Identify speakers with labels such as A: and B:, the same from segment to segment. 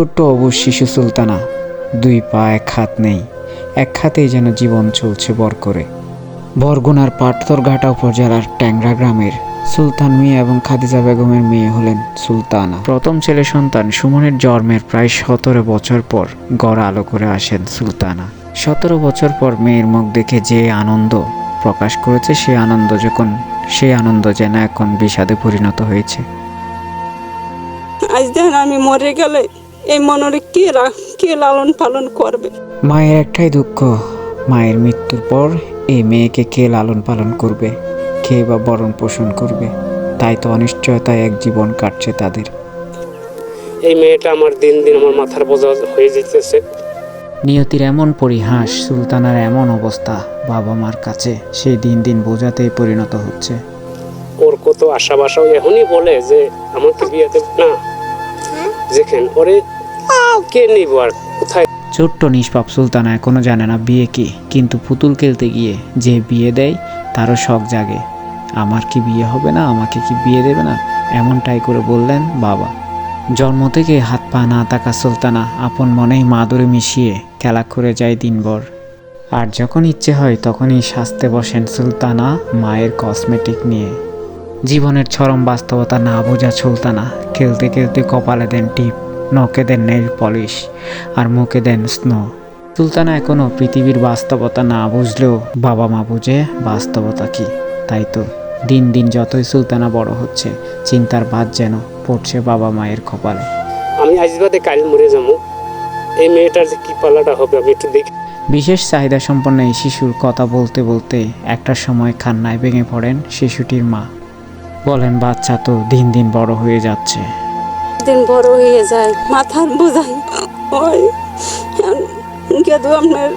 A: ছোট্ট অবুজ শিশু সুলতানা, দুই পা, এক হাত নেই, এক হাতেই যেন জীবন চলছে বর করে। বরগুনার পাটতরঘাটা উপজেলার ট্যাংরা গ্রামের সুলতান মিয়া এবং খাদিজা বেগমের মেয়ে হলেন সুলতানা। প্রথম ছেলে সন্তান সুমনের জন্মের প্রায় সতেরো বছর পর গড় আলো করে আসেন সুলতানা। সতেরো বছর পর মেয়ের মুখ দেখে যে আনন্দ প্রকাশ করেছে সেই আনন্দ যখন সেই আনন্দ যেন এখন বিষাদে পরিণত হয়েছে।
B: আজ আমি মরে গেলে এই মনরে কে রা- কে লালন পালন করবে?
A: মায়ের একটাই দুঃখ মায়ের মৃত্যুর পর এই মেয়েকে কে লালন পালন করবে কে বা বরণ পোষণ করবে তাই তো অনিশ্চয়তায় এক জীবন কাটছে তাদের।
C: এই মেয়েটা আমার দিন দিন আমার মাথার বোঝা হয়ে যেতেছে।
A: নিয়তির এমন পরিহাস সুলতানার এমন অবস্থা বাবা মার কাছে সেই দিন দিন বোঝাতেই পরিণত হচ্ছে।
C: ওর কত আশা বাসাও এখনই বলে যে আমাকে বিয়ে দেব না। যেখানে ওরে কে নিব আর কোথায়?
A: ছোট্ট নিষ্পাপ সুলতানা এখনও জানে না বিয়ে কি, কিন্তু পুতুল খেলতে গিয়ে যে বিয়ে দেয়, তারও শখ জাগে। আমার কি বিয়ে হবে না? আমাকে কি বিয়ে দেবে না? এমনটাই করে বললেন বাবা। জন্ম থেকে হাত পা না থাকা সুলতানা আপন মনেই মাদুরে মিশিয়ে খেলা করে যায় দিনভর। আর যখন ইচ্ছে হয় তখনই সাজতে বসেন সুলতানা মায়ের কসমেটিক নিয়ে। জীবনের চরম বাস্তবতা না বোঝা সুলতানা খেলতে খেলতে কপালে দেন টিপ। নখে দেন নেল পলিশ আর মুখে দেন স্নো। সুলতানা এখনও পৃথিবীর বাস্তবতা না বুঝলেও বাবা মা বুঝে বাস্তবতা কি তাই তো। দিন দিন যতই সুলতানা বড় হচ্ছে চিন্তার বাদ যেন পড়ছে বাবা মায়ের কপালে।
C: আমি আজ বাদে কাল মরে যাব। এই মেয়েটার যে কি পালাটা হবে আমি একটু দেখি।
A: বিশেষ চাহিদা সম্পন্ন এই শিশুর কথা বলতে বলতে একটা সময় খান্নায় ভেঙে পড়েন শিশুটির মা। বলেন বাচ্চা তো দিন দিন বড় হয়ে যাচ্ছে।
B: দিন বড় হয়ে যায় মাথার বোঝাই, ওই গেদু আপনার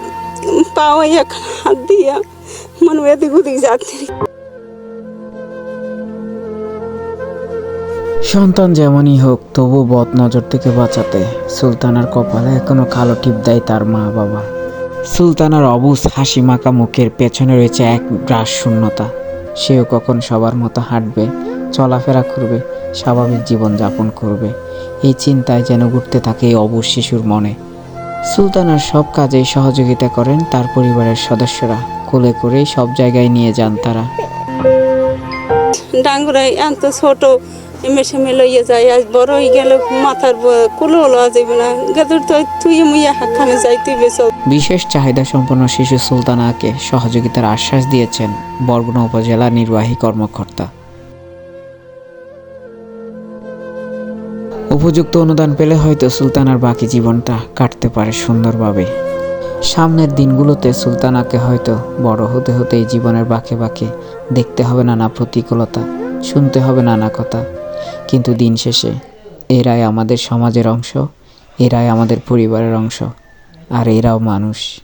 B: পাওয়া এক হাত দিয়া মানে এদিক ওদিক যাচ্ছে।
A: সন্তান যেমনই হোক, তবু বদ নজর থেকে বাঁচাতে সুলতানার কপালে এখনও কালো টিপ দেয় তার মা বাবা সুলতানার অবুজ হাসি মাখা মুখের পেছনে রয়েছে এক গ্রাস শূন্যতা। সেও কখন সবার মতো হাঁটবে, চলাফেরা করবে স্বাভাবিক জীবন যাপন করবে। এই চিন্তায় যেন ঘুরতে থাকে এই অবুজ শিশুর মনে। সুলতানার সব কাজেই সহযোগিতা করেন তার পরিবারের সদস্যরা। কোলে করেই সব জায়গায় নিয়ে যান তারা।
B: ডাঙ্গুরাই এত ছোট মেশে লইয়া যায়। আজ বড় হয়ে গেল মাথার কুলো লওয়া যাবে না গেদুর তো তুই মুইয়া হাখানে যাই তুই বেশ।
A: বিশেষ চাহিদা সম্পন্ন শিশু সুলতানাকে সহযোগিতার আশ্বাস দিয়েছেন বরগুনা উপজেলা নির্বাহী কর্মকর্তা। উপযুক্ত অনুদান পেলে হয়তো সুলতানার বাকি জীবনটা কাটতে পারে সুন্দরভাবে। সামনের দিনগুলোতে সুলতানাকে হয়তো বড় হতে হতে এই জীবনের বাঁকে বাঁকে দেখতে হবে নানা প্রতিকূলতা, শুনতে হবে নানা কথা। কিন্তু দিন শেষে এরাই আমাদের সমাজের অংশ, এরাই আমাদের পরিবারের অংশ, আর এরাও মানুষ।